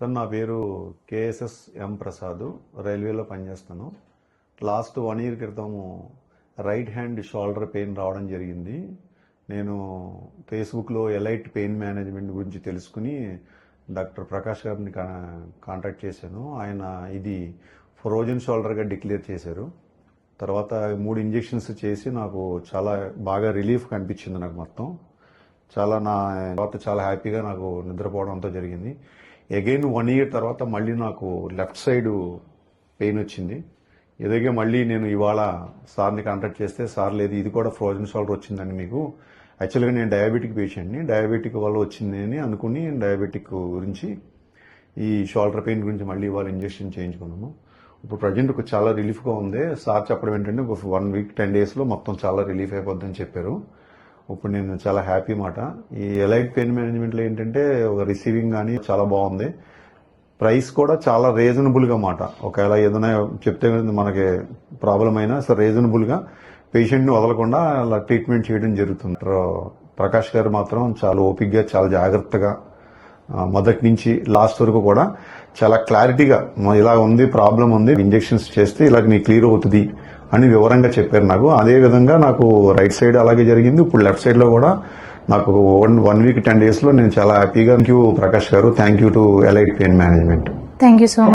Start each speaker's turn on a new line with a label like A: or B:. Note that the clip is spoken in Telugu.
A: సార్ నా పేరు కేఎస్ఎస్ ఎం ప్రసాద్. రైల్వేలో పనిచేస్తాను. లాస్ట్ వన్ ఇయర్ క్రితము రైట్ హ్యాండ్ షోల్డర్ పెయిన్ రావడం జరిగింది. నేను ఫేస్బుక్లో ఎలైట్ పెయిన్ మేనేజ్మెంట్ గురించి తెలుసుకుని డాక్టర్ ప్రకాష్ గారిని కా- కాంటాక్ట్ చేశాను. ఆయన ఇది ఫ్రోజన్ షోల్డర్గా డిక్లేర్ చేశారు. తర్వాత మూడు ఇంజెక్షన్స్ చేసి నాకు చాలా బాగా రిలీఫ్ కనిపించింది నాకు మొత్తం. చాలా నా తర్వాత చాలా హ్యాపీగా నాకు నిద్రపోవడం అంతా జరిగింది. అగైన్ వన్ ఇయర్ తర్వాత మళ్ళీ నాకు లెఫ్ట్ సైడ్ పెయిన్ వచ్చింది. ఎదుగే మళ్ళీ నేను ఇవాళ సార్ని కాంటాక్ట్ చేస్తే సార్ లేదు ఇది కూడా ఫ్రోజన్ షోల్డర్ వచ్చిందని మీకు. యాక్చువల్గా నేను డయాబెటిక్ పేషెంట్ని డయాబెటిక్ వల్ల వచ్చింది అని అనుకుని డయాబెటిక్ గురించి ఈ షోల్డర్ పెయిన్ గురించి మళ్ళీ ఇవాళ ఇంజెక్షన్ చేయించుకున్నాము. ఇప్పుడు ప్రజెంట్ ఒక చాలా రిలీఫ్గా ఉంది. సార్ చెప్పడం ఏంటంటే ఒక వన్ వీక్ టెన్ డేస్లో మొత్తం చాలా రిలీఫ్ అయిపోద్దని చెప్పారు. ఇప్పుడు నేను చాలా హ్యాపీ మాట. ఈ ఎలైట్ పెయిన్ మేనేజ్మెంట్లో ఏంటంటే ఒక రిసీవింగ్ కానీ చాలా బాగుంది. ప్రైస్ కూడా చాలా రీజనబుల్గా మాట. ఒకవేళ ఏదైనా చెప్తే మనకి ప్రాబ్లం అయినా సో రీజనబుల్గా పేషెంట్ని వదలకుండా అలా ట్రీట్మెంట్ చేయడం జరుగుతుంది. ప్ర- ప్రకాష్ గారు మాత్రం చాలా ఓపిక్గా చాలా జాగ్రత్తగా మొదటి నుంచి లాస్ట్ వరకు కూడా చాలా క్లారిటీగా ఇలా ఉంది ప్రాబ్లం ఉంది ఇంజెక్షన్స్ చేస్తే ఇలా నీ క్లియర్ అవుతుంది అని వివరంగా చెప్పారు నాకు. అదే విధంగా నాకు రైట్ సైడ్ అలాగే జరిగింది. ఇప్పుడు లెఫ్ట్ సైడ్లో కూడా నాకు వన్ వన్ వీక్ టెన్ డేస్లో నేను చాలా హ్యాపీగా. Thank you Prakash garu. Thank you to Elite Pain Management.
B: Thank you so